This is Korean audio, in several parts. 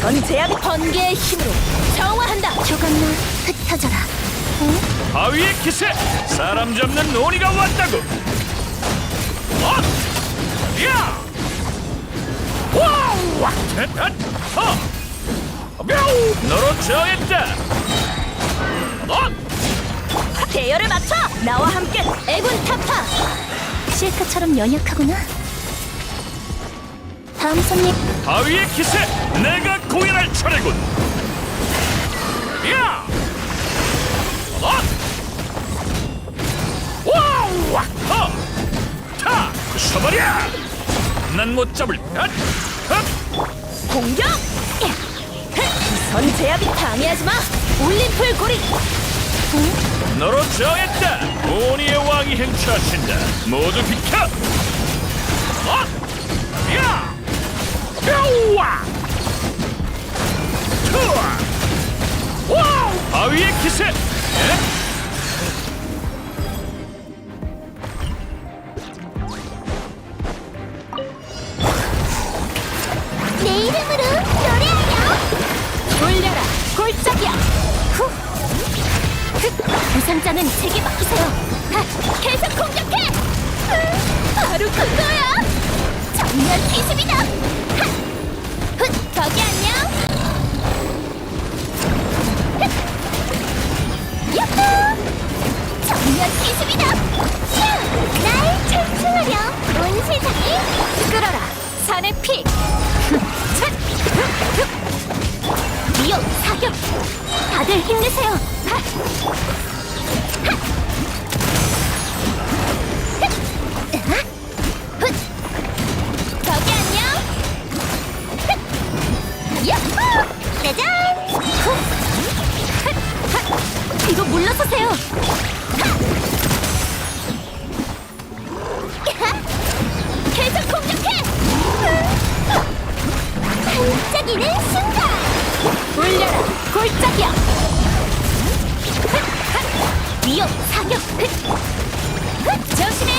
전제압이 번개의 힘으로 정화한다. 조각나 흩어져라. 바위의 기세 사람 잡는 논의가 왔다고 어? 야! 와우! 와! 헷! 어! мя우! 너로 정했다 어? 대열을 맞춰 나와 함께 애군 타파. 실크처럼 연약하구나. 다음 손님 바위의 기세 내가 공연할 차례군 야! 어? 와우! 와! 어! 타! 부숴버려! 난 못 잡을 앗! 헛! 공격. 전제압이 방해하지 마. 올림플 고리. 너로 정했다 오니의 왕이 행차하신다 모두 비켜 어? 야! 바위의 기세 에? 내 이름으로 노래하렴. 돌려라. 골짜기야. 후. 흑. 부상자는 제게 맡기세요. 하, 계속 공격해. 바로 그거야. 정면 기습이다. 하. 훗. 저기 안녕. 야호! 정면 기습이다. 야! 날 찬송하렴. 온 세상이 끌어라. 산의 피. 미역 사격. 다들 힘내세요. 하. 저 짜잔! 후. 이거 물러서세요. 계속 공격해! 반짝이는 순간! 올려라. 골짜기야. 위협 사격! 조심해.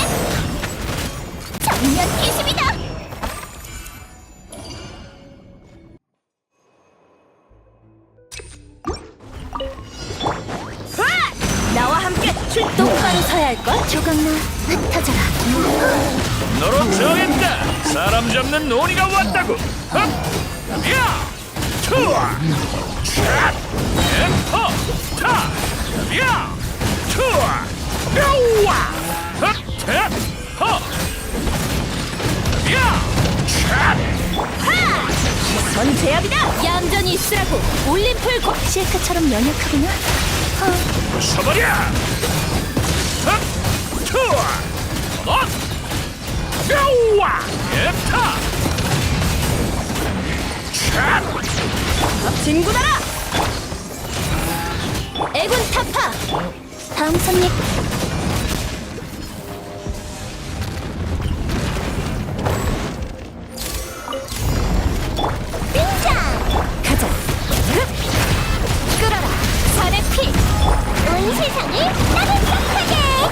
정면 기습이다! 흩어져라 너로 정했다 사람 잡는 논의가 왔다고 헛! 야! 투아! 샷! 엠퍼! 타! 야! 투아! 뾰와! 헛! 태! 허! 야! 샷! 전제압이다. 얌전히 있으라고. 올림플 고. 실크처럼 연약하구나 부숴버려! 헛! 어? 샷! 진구나라. 애군 타파. 다음 피. 온 세상을 따뜻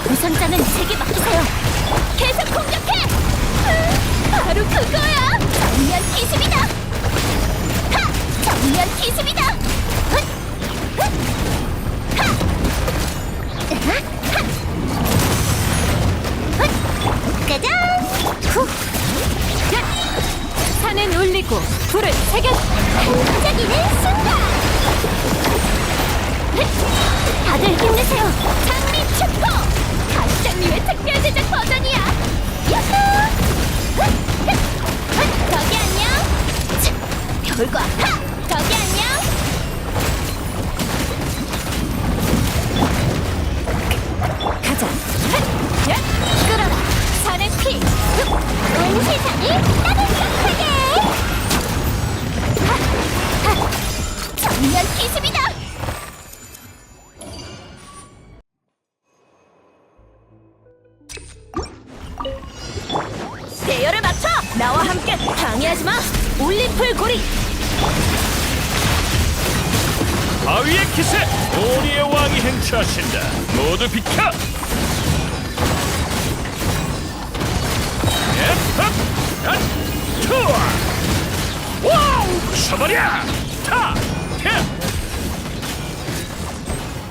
부상자는 제게 맡기세요. 계속 공격해. 바로 그거야. 정면 기습이다! 하! 정면 기습이다! 훗! 훗! 하! 으하! 하! 훗! 짜잔! 후! 산은 울리고 불을 새겨. 반짝이는 순간! 다들 힘내세요. 장미 축포. 가시장님의 특별 제작 버전이야. 야호! 저기 안녕. 치, 별거 아파. 저기 안녕. 가자. 끌어라. 산의 피. 흑, 온 세상을 나와 함께 방해하지 마. 올림플 고리. 바위의 기세 오니의 왕이 행차하신다 모두 비켜 예, 헛! 헛! 투아! 와우! 부숴버려! 스타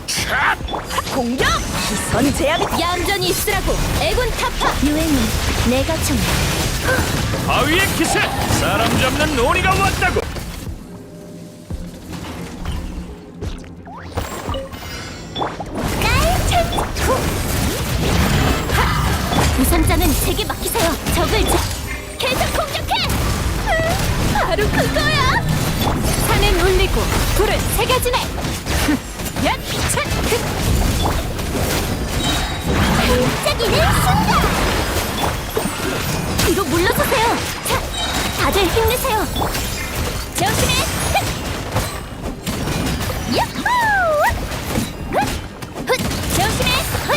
샷 공격! 기선 제압이 얌전히 있으라고 애군 타파 유엔이 내가 좀 바위의 기세 사람 잡는 논의가 왔다고! 우선자는 제게 맡기세요. 적을 제... 계속 공격해! 으, 바로 그거야! 산은 울리고 불은 새겨지네! 야, 차, 반짝이는 순간 뒤로 물러서세요 자, 다들 힘내세요 조심해 야호 훗! 조심해! 훗!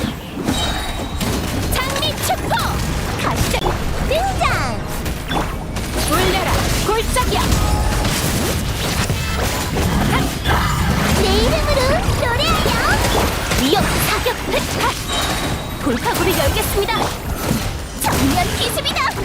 장미 축포! 가시적 등장! 울려라! 골짜기야! 내 이름으로 노래하여! 위협 사격! 훗! 하! 돌파구를 열겠습니다! 정면 기습이다!